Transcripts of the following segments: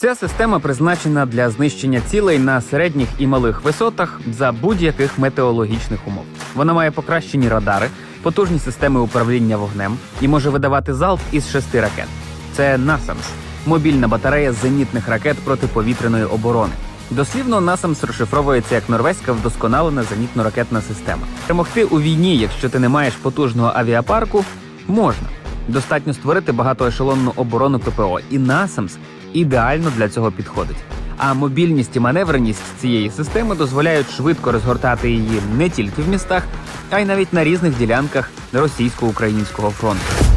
Ця система призначена для знищення цілей на середніх і малих висотах за будь-яких метеологічних умов. Вона має покращені радари, потужні системи управління вогнем і може видавати залп із шести ракет. Це NASAMS – мобільна батарея зенітних ракет протиповітряної оборони. Дослівно NASAMS розшифровується як норвезька вдосконалена зенітно-ракетна система. Перемогти у війні, якщо ти не маєш потужного авіапарку, можна. Достатньо створити багатоешелонну оборону ППО, і NASAMS ідеально для цього підходить. А мобільність і маневреність цієї системи дозволяють швидко розгортати її не тільки в містах, а й навіть на різних ділянках російсько-українського фронту.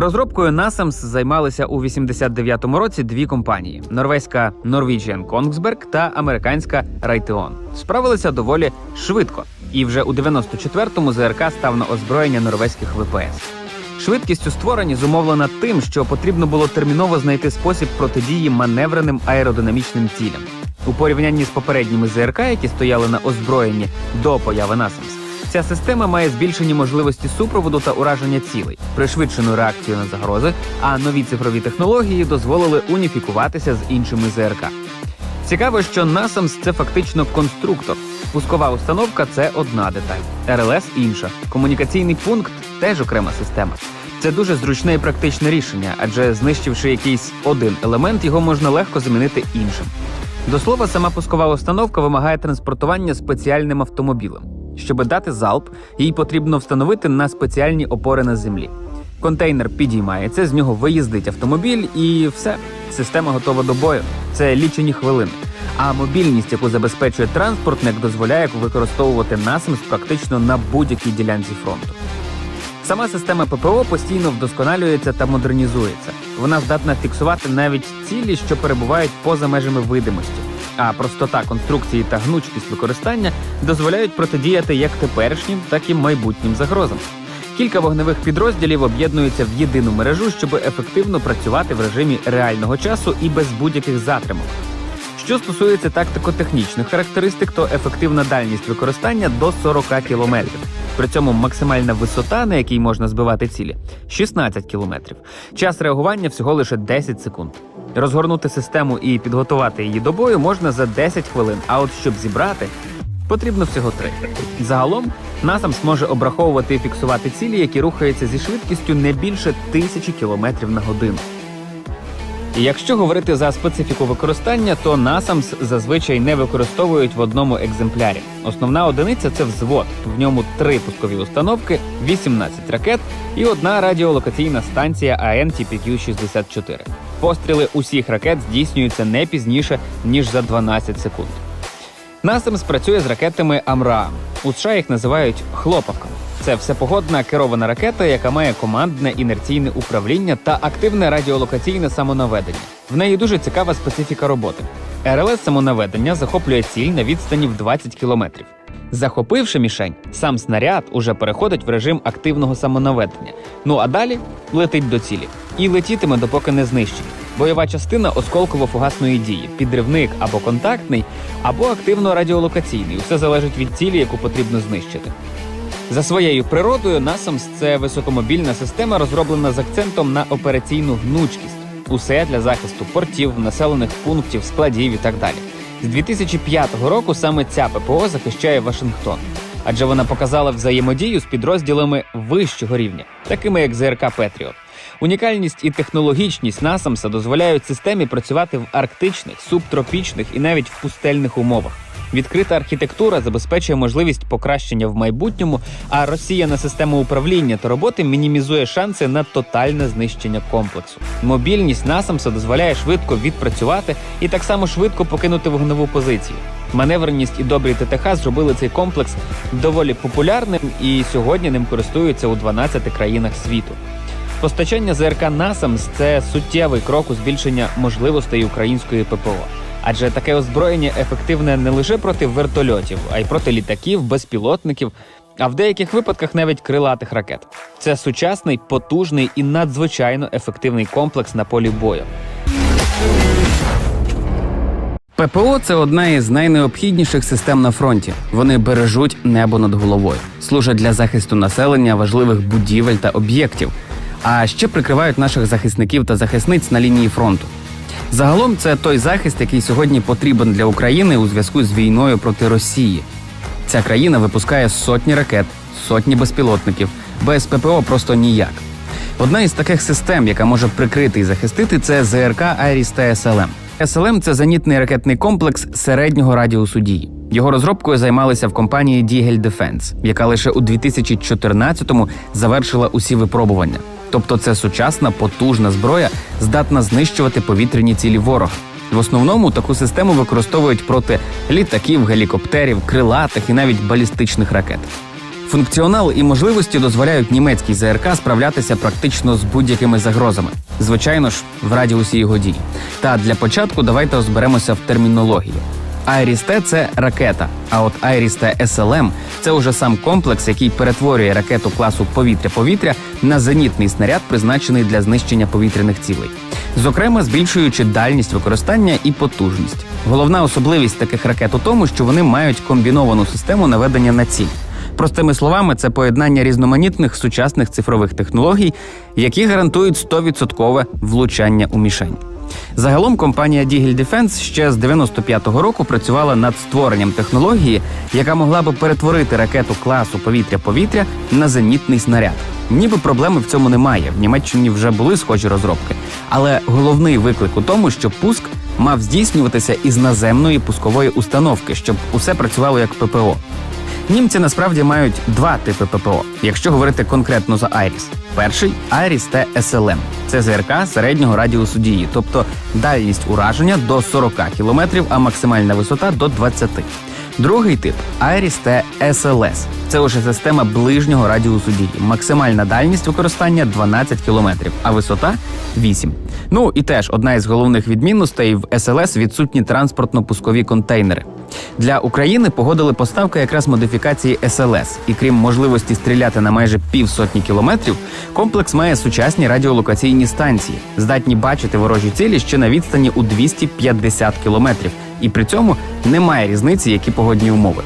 Розробкою NASAMS займалися у 89-му році дві компанії: норвезька Norwegian Kongsberg та американська Raytheon. Справилися доволі швидко, і вже у 94-му ЗРК став на озброєння норвезьких ВПС. Швидкість у створенні зумовлена тим, що потрібно було терміново знайти спосіб протидії маневреним аеродинамічним цілям. У порівнянні з попередніми ЗРК, які стояли на озброєнні до появи NASAMS, Ця система має збільшені можливості супроводу та ураження цілей, пришвидшену реакцію на загрози, а нові цифрові технології дозволили уніфікуватися з іншими ЗРК. Цікаво, що NASAMS – це фактично конструктор. Пускова установка це одна деталь, РЛС інша. Комунікаційний пункт теж окрема система. Це дуже зручне і практичне рішення, адже знищивши якийсь один елемент, його можна легко замінити іншим. До слова, сама пускова установка вимагає транспортування спеціальним автомобілем. Щоб дати залп, їй потрібно встановити на спеціальні опори на землі. Контейнер підіймається, з нього виїздить автомобіль, і все. Система готова до бою. Це лічені хвилини. А мобільність, яку забезпечує транспортник, дозволяє використовувати насмс практично на будь-якій ділянці фронту. Сама система ППО постійно вдосконалюється та модернізується. Вона здатна фіксувати навіть цілі, що перебувають поза межами видимості. А простота конструкції та гнучкість використання дозволяють протидіяти як теперішнім, так і майбутнім загрозам. Кілька вогневих підрозділів об'єднуються в єдину мережу, щоб ефективно працювати в режимі реального часу і без будь-яких затримок. Що стосується тактико-технічних характеристик, то ефективна дальність використання до 40 км. При цьому максимальна висота, на якій можна збивати цілі 16 км. Час реагування всього лише 10 секунд. Розгорнути систему і підготувати її до бою можна за 10 хвилин. А от щоб зібрати, потрібно всього 3. Загалом NASAMS може обраховувати і фіксувати цілі, які рухаються зі швидкістю не більше 1000 км на годину. І якщо говорити за специфіку використання, то NASAMS зазвичай не використовують в одному екземплярі. Основна одиниця це взвод. В ньому три пускові установки, 18 ракет і одна радіолокаційна станція AN-TPQ-64. Постріли усіх ракет здійснюються не пізніше ніж за 12 секунд. NASAMS працює з ракетами Амраам. У США їх називають хлопавками. Це всепогодна керована ракета, яка має командне інерційне управління та активне радіолокаційне самонаведення. В неї дуже цікава специфіка роботи. РЛС самонаведення захоплює ціль на відстані в 20 кілометрів. Захопивши мішень, сам снаряд уже переходить в режим активного самонаведення. Ну а далі летить до цілі і летітиме, допоки не знищить. Бойова частина осколково-фугасної дії, підривник або контактний, або активно-радіолокаційний. Усе залежить від цілі, яку потрібно знищити. За своєю природою, NASAMS – це високомобільна система, розроблена з акцентом на операційну гнучкість. Усе для захисту портів, населених пунктів, складів і так далі. З 2005 року саме ця ППО захищає Вашингтон, адже вона показала взаємодію з підрозділами вищого рівня, такими як ЗРК Петріот. Унікальність і технологічність NASAMS дозволяють системі працювати в арктичних, субтропічних і навіть в пустельних умовах. Відкрита архітектура забезпечує можливість покращення в майбутньому, а розсіяна система управління та роботи мінімізує шанси на тотальне знищення комплексу. Мобільність NASAMS дозволяє швидко відпрацювати і так само швидко покинути вогневу позицію. Маневреність і добрі ТТХ зробили цей комплекс доволі популярним, і сьогодні ним користуються у 12 країнах світу. Постачання ЗРК NASAMS – це суттєвий крок у збільшення можливостей української ППО. Адже таке озброєння ефективне не лише проти вертольотів, а й проти літаків, безпілотників а в деяких випадках навіть крилатих ракет. Це сучасний, потужний і надзвичайно ефективний комплекс на полі бою. ППО це одна із найнеобхідніших систем на фронті. Вони бережуть небо над головою, служать для захисту населення важливих будівель та об'єктів, а ще прикривають наших захисників та захисниць на лінії фронту. Загалом це той захист, який сьогодні потрібен для України у зв'язку з війною проти Росії. Ця країна випускає сотні ракет, сотні безпілотників, без ППО просто ніяк. Одна із таких систем, яка може прикрити і захистити, це ЗРК Айріс та СЛМ. СЛМ це зенітний ракетний комплекс середнього радіусу дії. Його розробкою займалися в компанії Дігель Defense, яка лише у 2014-му завершила усі випробування. Тобто, це сучасна потужна зброя, здатна знищувати повітряні цілі ворога. В основному таку систему використовують проти літаків, гелікоптерів, крилатих і навіть балістичних ракет. Функціонал і можливості дозволяють німецькій ЗРК справлятися практично з будь-якими загрозами, звичайно ж, в радіусі його дій. Та для початку давайте розберемося в термінології. Айріс-Т – це ракета, а от Айріс-Т СЛМ – це уже сам комплекс, який перетворює ракету класу повітря-повітря на зенітний снаряд, призначений для знищення повітряних цілей, зокрема збільшуючи дальність використання і потужність. Головна особливість таких ракет у тому, що вони мають комбіновану систему наведення на ціль. Простими словами, це поєднання різноманітних сучасних цифрових технологій, які гарантують 100% влучання у мішень. Загалом компанія Digel Defense ще з 95-го року працювала над створенням технології, яка могла би перетворити ракету класу повітря-повітря на зенітний снаряд. Ніби проблеми в цьому немає. В Німеччині вже були схожі розробки. Але головний виклик у тому, що пуск мав здійснюватися із наземної пускової установки, щоб усе працювало як ППО. Німці насправді мають два типи ППО, якщо говорити конкретно за Айріс. Перший Айріс Т СЛМ. Це ЗРК середнього радіусу дії, тобто дальність ураження до 40 км, а максимальна висота до 20 Другий тип Айріс Т СЛС. Це уже система ближнього радіусу дії. Максимальна дальність використання 12 км, а висота 8. Ну і теж одна із головних відмінностей в СЛС відсутні транспортно-пускові контейнери. Для України погодили поставки якраз модифікації СЛС, і крім можливості стріляти на майже півсотні кілометрів, комплекс має сучасні радіолокаційні станції, здатні бачити ворожі цілі ще на відстані у 250 кілометрів, і при цьому немає різниці, які погодні умови.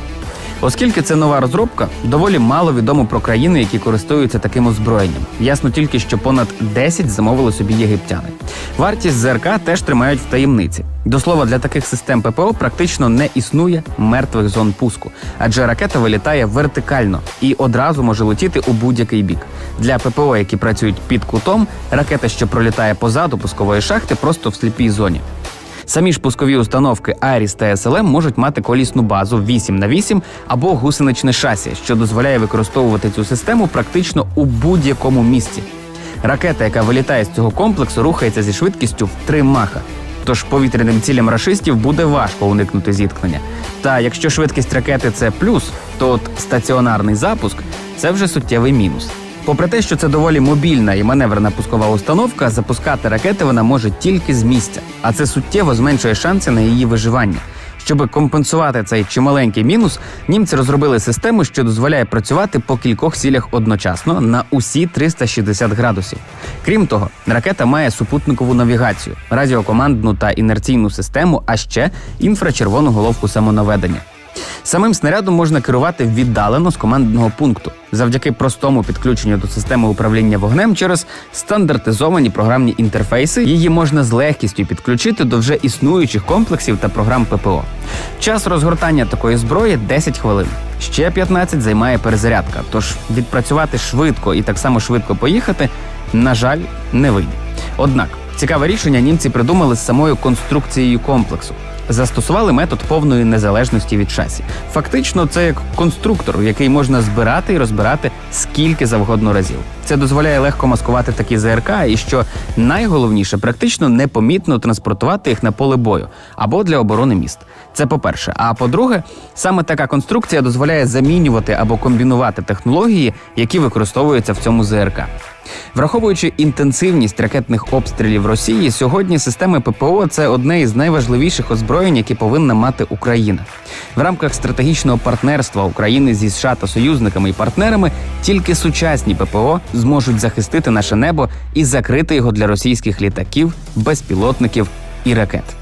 Оскільки це нова розробка, доволі мало відомо про країни, які користуються таким озброєнням. Ясно тільки, що понад 10 замовили собі єгиптяни. Вартість ЗРК теж тримають в таємниці. До слова, для таких систем ППО практично не існує мертвих зон пуску, адже ракета вилітає вертикально і одразу може летіти у будь-який бік. Для ППО, які працюють під кутом, ракета, що пролітає позаду пускової шахти, просто в сліпій зоні. Самі ж пускові установки Айріс та СЛМ можуть мати колісну базу 8 на 8 або гусеничне шасі, що дозволяє використовувати цю систему практично у будь-якому місці. Ракета, яка вилітає з цього комплексу, рухається зі швидкістю в 3 маха. Тож повітряним цілям рашистів буде важко уникнути зіткнення. Та якщо швидкість ракети це плюс, то от стаціонарний запуск це вже суттєвий мінус. Попри те, що це доволі мобільна і маневрена пускова установка, запускати ракети вона може тільки з місця, а це суттєво зменшує шанси на її виживання. Щоб компенсувати цей чималенький мінус, німці розробили систему, що дозволяє працювати по кількох цілях одночасно на усі 360 градусів. Крім того, ракета має супутникову навігацію, радіокомандну та інерційну систему, а ще інфрачервону головку самонаведення. Самим снарядом можна керувати віддалено з командного пункту завдяки простому підключенню до системи управління вогнем через стандартизовані програмні інтерфейси. Її можна з легкістю підключити до вже існуючих комплексів та програм ППО. Час розгортання такої зброї 10 хвилин. Ще 15 займає перезарядка. Тож відпрацювати швидко і так само швидко поїхати, на жаль, не вийде. Однак цікаве рішення німці придумали з самою конструкцією комплексу застосували метод повної незалежності від шасі. Фактично, це як конструктор, який можна збирати і розбирати скільки завгодно разів. Це дозволяє легко маскувати такі ЗРК, і що найголовніше, практично непомітно транспортувати їх на поле бою або для оборони міст. Це по-перше. А по-друге, саме така конструкція дозволяє замінювати або комбінувати технології, які використовуються в цьому ЗРК. Враховуючи інтенсивність ракетних обстрілів Росії, сьогодні системи ППО це одне із найважливіших озброєнь, які повинна мати Україна. В рамках стратегічного партнерства України зі США та союзниками і партнерами тільки сучасні ППО зможуть захистити наше небо і закрити його для російських літаків, безпілотників і ракет.